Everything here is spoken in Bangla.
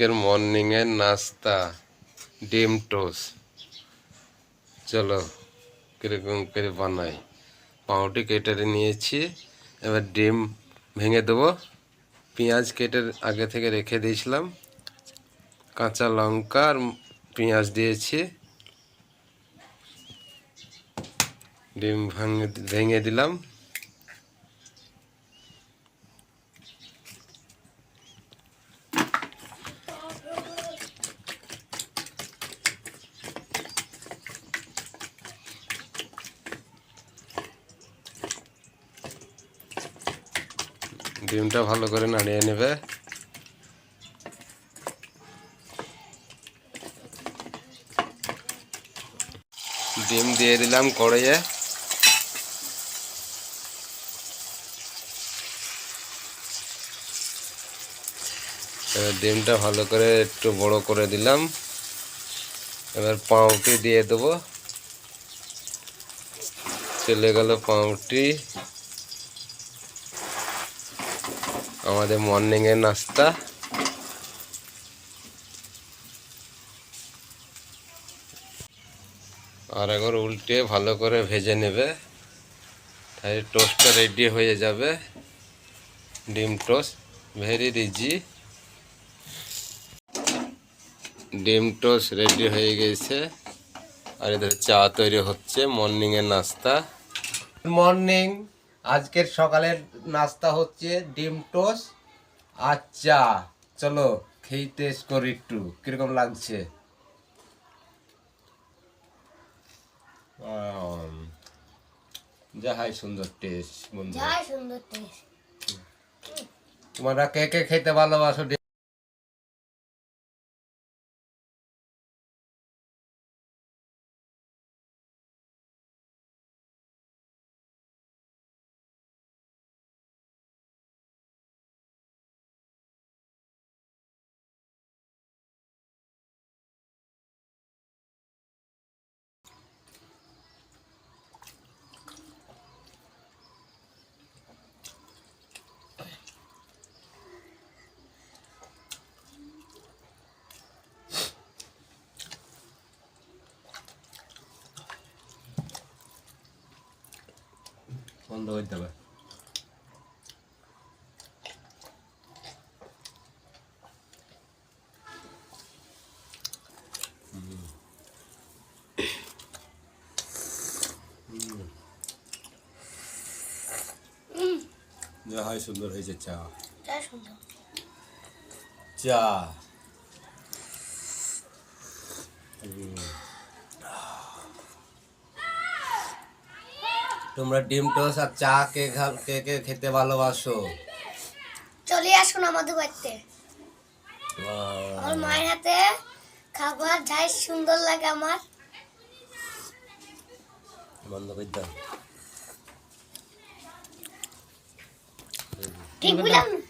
আজকের মর্নিংয়ের নাস্তা, ডিম টোস্ট চলো, কীরকম করে বানাই। পাউটি কেটে নিয়েছি, এবার ডিম ভেঙে দেবো। পেঁয়াজ কেটে আগে থেকে রেখে দিয়েছিলাম। কাঁচা লঙ্কা আর পেঁয়াজ দিয়েছি। ডিম ভাঙে, ভেঙে দিলাম। ডিমটা ভালো করে নাড়িয়ে নেবে। ডিম দিয়ে দিলাম কড়াইয়ে। ডিমটা ভালো করে একটু বড় করে দিলাম। এবার পাউটি দিয়ে দেবো। চলে গেল পাউটি আমাদের মর্নিংয়ের নাস্তা। আর একবার উল্টে ভালো করে ভেজে নেবে। তাই টোস্টটা রেডি হয়ে যাবে। ডিম টোস্ট ভেরি ইজি ডিম টোস্ট রেডি হয়ে গেছে। আর এদের চা তৈরি হচ্ছে মর্নিংয়ের নাস্তা। মর্নিং আজকের সকালের নাস্তা হচ্ছে ডিম টোস্ট। আচ্ছা চা চলো খেয়ে টেস্ট করি একটু। কীরকম লাগছে? যাহাই যা সুন্দর টেস্ট বন্ধু। যাই সুন্দর টেস্ট তোমরা কে কে খেতে ভালোবাসো? বন্ধ করতে হবে। যা হয় সুন্দর হয়েছে চা। যাই সুন্দর। তোমরা ডিম টোস আর চা কে কে কে খেতে ভালোবাসো? চলে আসুন আমাদের বাড়িতে। আমার মায়ের হাতে খাবার যাই সুন্দর লাগে আমার। বন্ধ করে দাও। ঠিক বুঝলাম?